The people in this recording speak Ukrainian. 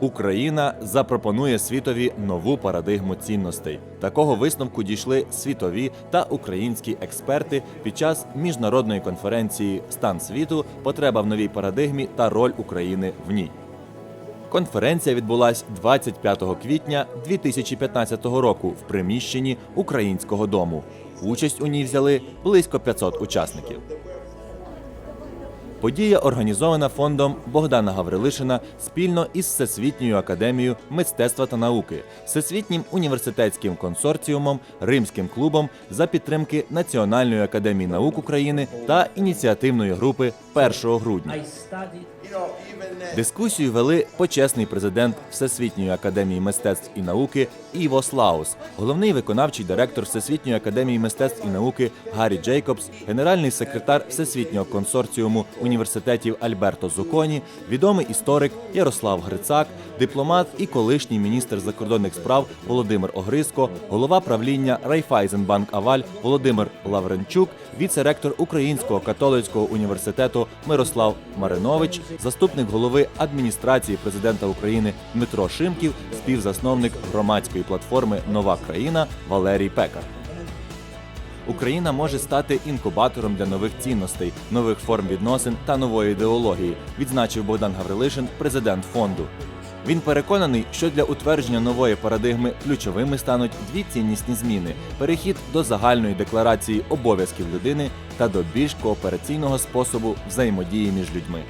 Україна запропонує світові нову парадигму цінностей. Такого висновку дійшли світові та українські експерти під час міжнародної конференції Стан світу, потреба в новій парадигмі та роль України в ній. Конференція відбулась 25 квітня 2015 року в приміщенні Українського дому. Участь у ній взяли близько 500 учасників. Подія організована фондом Богдана Гаврилишина спільно із Всесвітньою академією мистецтва та науки, Всесвітнім університетським консорціумом, Римським клубом за підтримки Національної академії наук України та ініціативної групи 1 грудня. Дискусію вели почесний президент Всесвітньої академії мистецтв і науки Іво Слаус, головний виконавчий директор Всесвітньої академії мистецтв і науки Гаррі Джейкобс, генеральний секретар Всесвітнього консорціуму університетів Альберто Зуконі, відомий історик Ярослав Грицак, дипломат і колишній міністр закордонних справ Володимир Огриско, голова правління Райфайзенбанк Аваль Володимир Лавренчук, віце-ректор Українського католицького університету Мирослав Маринович, заступник голови адміністрації президента України Дмитро Шимків, співзасновник громадської платформи Нова країна Валерій Пекар. Україна може стати інкубатором для нових цінностей, нових форм відносин та нової ідеології, відзначив Богдан Гаврилишин, президент фонду. Він переконаний, що для утвердження нової парадигми ключовими стануть дві ціннісні зміни: перехід до загальної декларації обов'язків людини та до більш коопераційного способу взаємодії між людьми.